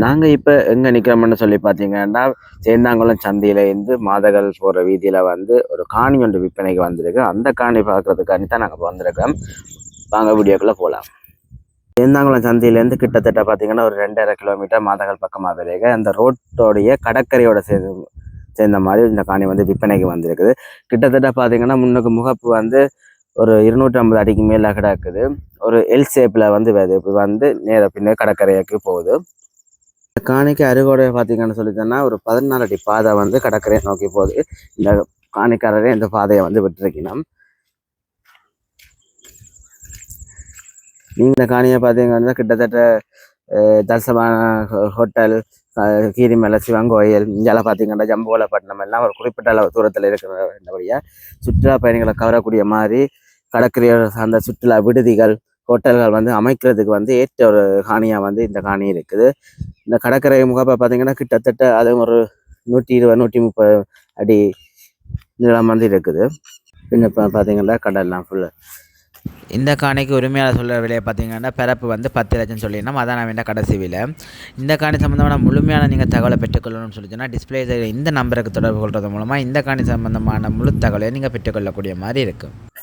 நாங்கள் இப்போ எங்கே நிற்கிறோம்னு சொல்லி பார்த்தீங்கன்னா சேந்தாங்குளம் சந்தையிலேருந்து மாதகள் போகிற வீதியில் வந்து ஒரு காணி ஒன்று விற்பனைக்கு வந்திருக்கு. அந்த காணி பார்க்குறதுக்காண்டி தான் நாங்கள் வந்திருக்கோம். வாங்க வீடியோக்குள்ளே போகலாம் சேந்தாங்குளம் சந்தையிலேருந்து கிட்டத்தட்ட பார்த்தீங்கன்னா ஒரு ரெண்டரை கிலோமீட்டர் மாதகள் பக்கமாக இருக்கு. அந்த ரோட்டோடைய கடற்கரையோட சேர்ந்து சேர்ந்த மாதிரி இந்த காணி வந்து விற்பனைக்கு வந்திருக்குது. கிட்டத்தட்ட பார்த்தீங்கன்னா முன்னுக்கு முகப்பு வந்து ஒரு இருநூற்றி ஐம்பது அடிக்கு மேலே கிடக்குது. ஒரு எல் ஷேப்பில் வந்து வருது இப்போ வந்து நேர பின்னே கடற்கரைக்கு போகுது. இந்த காணிக்கு அருகோட பார்த்தீங்கன்னு சொல்லி ஒரு பதினாலு அடி பாதை வந்து கடற்கரையை நோக்கி போகுது. இந்த காணிக்காரரே இந்த பாதையை வந்து விட்டுருக்கணும். நீங்கள் இந்த காணியை பார்த்தீங்கன்னா கிட்டத்தட்ட அஹ், ஹோ- ஹோட்டல் கீரிமலை சிவன் கோயில் இங்கெல்லாம் பார்த்தீங்கன்னா ஜம்போலப்பட்டினம் எல்லாம் ஒரு குறிப்பிட்ட அளவு தூரத்தில் இருக்கிறபடியா சுற்றுலா பயணிகளை கவரக்கூடிய மாதிரி கடற்கரையோட சார்ந்த சுற்றுலா விடுதிகள் ஹோட்டல்கள் வந்து அமைக்கிறதுக்கு வந்து ஏற்ற ஒரு காணியாக வந்து இந்த காணி இருக்குது. இந்த கடற்கரை முகாப்பை பார்த்தீங்கன்னா கிட்டத்தட்ட அது ஒரு நூற்றி இருபது நூற்றி முப்பது அடி நீளம் வந்து இருக்குது. பின்ன இப்போ பார்த்தீங்கன்னா கடல்லாம் ஃபுல்லு இந்த காணிக்கு உரிமையாளர் சொல்கிற விலையை பார்த்தீங்கன்னா பிறப்பு வந்து பத்து லட்சம் சொல்லிடணும். அதான் நான் வேண்ட கடைசி விலை. இந்த காணி சம்மந்தமான முழுமையான நீங்கள் தகவலை பெற்றுக்கொள்ளணும்னு சொல்லி டிஸ்பிளே இந்த நம்பருக்கு தொடர்பு கொள்வது மூலமாக இந்த காணி சம்மந்தமான முழு தகவலை நீங்கள் பெற்றுக்கொள்ளக்கூடிய மாதிரி இருக்குது